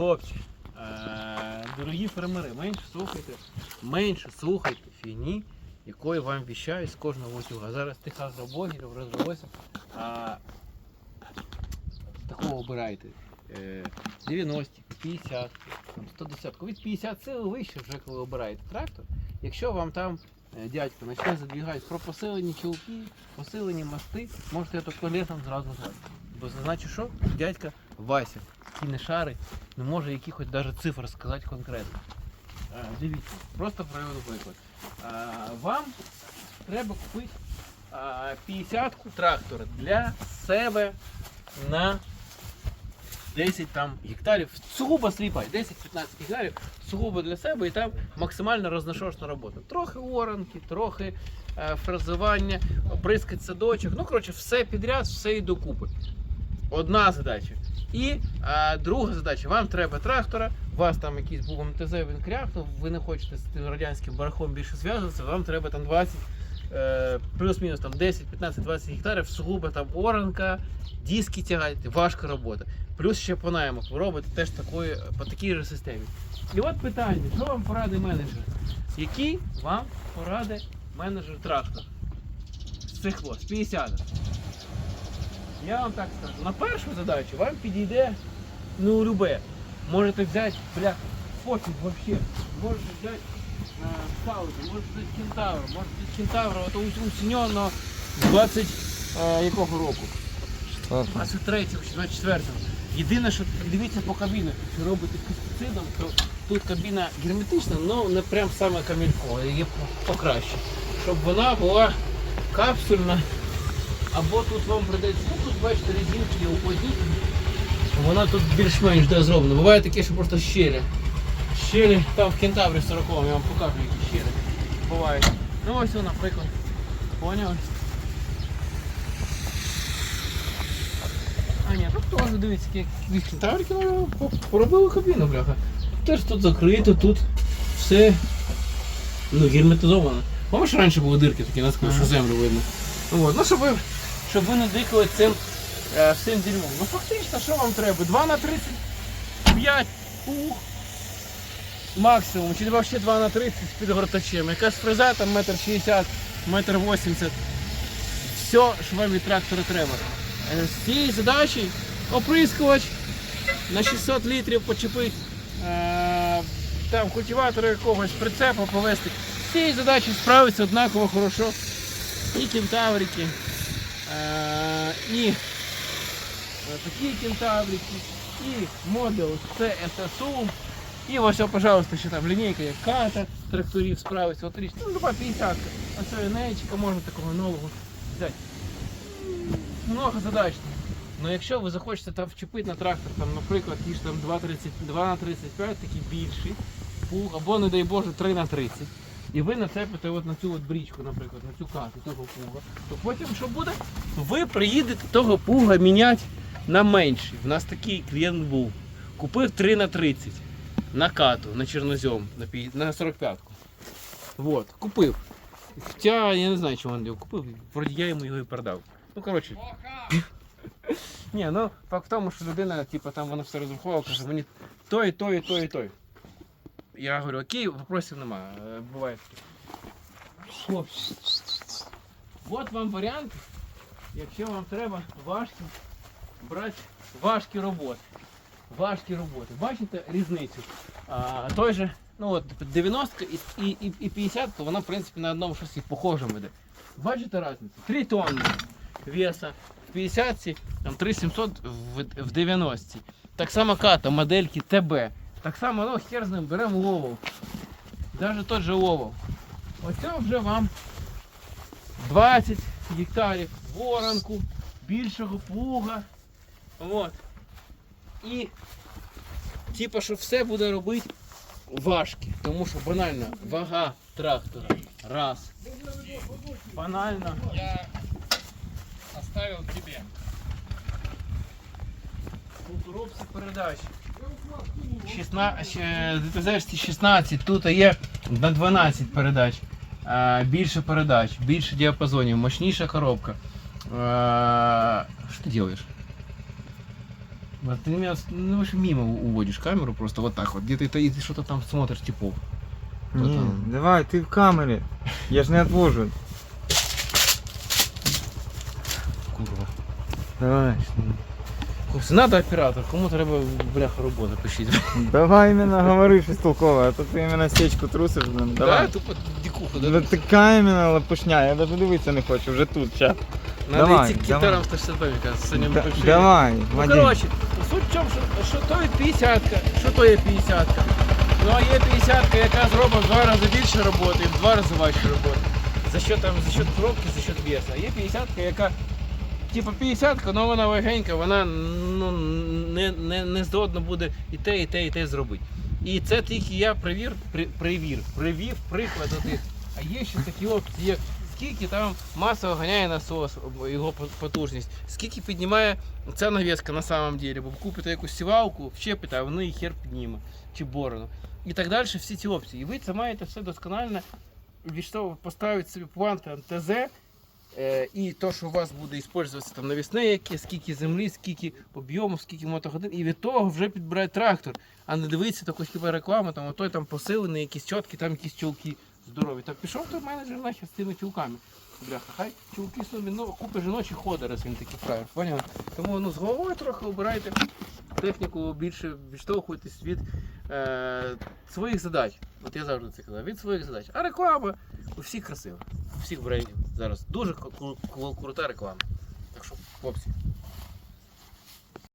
хлопці, е, дорогі фермери, менше слухайте, менше слухайте фігні, якої вам віщають з кожного утюга. Зараз тих агроблогерів розробилося. А, такого обирайте. Е, 90, 50, там, 110. Від 50 сил вище вже коли обираєте трактор. Якщо вам там е, дядько почне задвігати про посилені чулки, посилені мости, можете я то літом зразу знати. Бо це значить, що дядька Вася, який не шарить, не може якихось навіть цифр сказати конкретно. Е, дивіться, просто приведу приклад. Е, вам треба купити е, 50-ку трактора для себе на 10 там гектарів, сугубо сліпай, 10-15 гектарів, сугубо для себе і там максимально розношошна робота. Трохи оранки, трохи е, фрезування, бризкать садочок. Ну, коротше, все підряд, все і докупи. Одна задача. І е, друга задача, вам треба трактора, у вас там якийсь був МТЗ, він кряхнув, ви не хочете з тим радянським барахом більше зв'язуватися, вам треба там 20, е, плюс-мінус там 10, 15, 20 гектарів, сугубо там оранка, диски тягати, важка робота. Плюс ще по наймах ви робите теж такої, по такій же системі. І от питання, що вам порадить менеджер? Який вам порадить менеджер трактор? З цих з 50. Я вам так скажу, на першу задачу вам підійде ну любе. Можете взяти, бля, пофіг вообще. Можете взяти Сауді, можете взяти Кентавр, можете взяти Кентавр, от усіньоно 20 е, якого року? 23 чи 24 Єдине, що дивіться по кабінах, що робите пестицидом, то тут кабіна герметична, але не прям саме камілько, є покраще. Щоб вона була капсульна, або тут вам придеться, ну тут бачите, резинки є уплотнітельні, вона тут більш-менш де зроблена. Буває таке, що просто щелі. Щелі там в кентаврі 40 я вам покажу, які щелі бувають. Ну ось, о, наприклад. Поняли? А ні, тут теж дивіться, як від кентаврики поробили кабіну, бляха. Теж тут закрито, тут все ну, герметизовано. Пам'ятаєш, раніше були дирки такі наскільки, що землю видно. Ну, от, ну щоб ви, щоб ви не дихали цим е, дерьмом. Ну фактично, що вам треба? 2 на 35 ух. Максимум, чи взагалі 2 на 30 з підгортачем. Якась фреза там метр 60, метр 80. Все, що вам від трактора треба. Е, З цією задачею оприскувач на 600 літрів почепити е, там культиватора якогось прицепа повезти. З цією задачею справиться однаково хорошо і кентаврики, і е, такі кентаврики, і модел CSSU, і ось, о, пожалуйста, ще там лінійка як ката тракторів справиться, отлично. Ну, люба 50 а це енечка, можна такого нового взяти. Много задач. Ну якщо ви захочете там вчепити на трактор, там, наприклад, ті ж там 2,30 2 на 35, такий більший, або, не дай Боже, 3 на 30. І ви нацепите от на цю от брічку, наприклад, на цю кату того пуга, то потім що буде? Ви приїдете того пуга міняти на менший. У нас такий клієнт був. Купив 3 на 30 на кату, на чорнозьом, на, 45-ку. Вот, купив. Хоча я не знаю, чому він його купив, вроді я йому його і продав. Ну, коротше. Ні, ну факт в тому, що людина, типу, там вона все розраховувала, каже, мені той, той, той, той. Я говорю, окей, вопросів нема. Буває таке. От вам варіант, якщо вам треба важкі, брати важкі роботи. Важкі роботи. Бачите різницю? А, той же, ну от 90 і, і, і, і 50, то вона в принципі на одному шосі похожому йде. Бачите різницю? 3 тонни веса в 50 там 3700 в, в 90 Так само ката, модельки ТБ. Так само, ну хер з ним, беремо ловов. Даже тот же ловов. Оце вже вам 20 гектарів воронку, більшого плуга. От. І типа, що все буде робити важке. Тому що банально вага трактора. Раз. Банально. Я оставил тебе. У коробці передач. 16, е, ДТЗ 16, тут є на 12 передач. Е, Більше передач, більше діапазонів, мощніша коробка. Е, Що ти робиш? Вот ты меня ну, вообще мимо уводишь камеру просто вот так вот. Где-то это, и ты что-то там смотришь типов. Кто Ні, там? давай, ти в камері. Я ж не отвожу. Курва. Давай. Хлопці, надо оператор, кому треба бляха робота, пишіть. Давай іменно говори щось толкове, а то ти іменно сечку трусиш, блин. Да, Давай. тупо дикуха, Ну да? така іменно лопушня, я навіть дивитися не хочу, вже тут, чат. Надо давай, идти к китарам 162, как с ним Да- большие. давай, Ну, Вадим. короче, суть в чому, що, що то є 50 що то є 50 Ну а є 50 яка зробить в два рази більше роботи і в два рази важче роботи. За що там, за счет коробки, за счет веса. А є 50 яка, типу 50 але вона легенька, вона ну, не, не, не здатна буде і те, і те, і те зробити. І це тільки я привір, при, привір, привів приклад один. А є ще такі опції, як скільки там масово ганяє насос, його потужність, скільки піднімає ця навіска на самом деле, бо купите якусь сівалку, вчепите, а воно і хер підніме, чи борону. І так далі, всі ці опції. І ви це маєте все досконально поставити собі планти НТЗ, е, і то, що у вас буде використовуватися там навісне, яке, скільки землі, скільки об'єму, скільки мотогодин, і від того вже підбирати трактор, а не дивитися таку хіба рекламу, там отой там посилений, якісь чотки, там якісь чулки здорові. Так пішов той менеджер нахер з тими чулками. Бляха, хай чулки собі ну, купи жіночі ходи, раз він такий фраєр. Поняв? Тому ну, з головою трохи обирайте техніку, більше відштовхуйтесь від е, своїх задач. От я завжди це казав, від своїх задач. А реклама у всіх красива. У всіх брендів зараз дуже кру- кру- крута реклама. Так що, хлопці,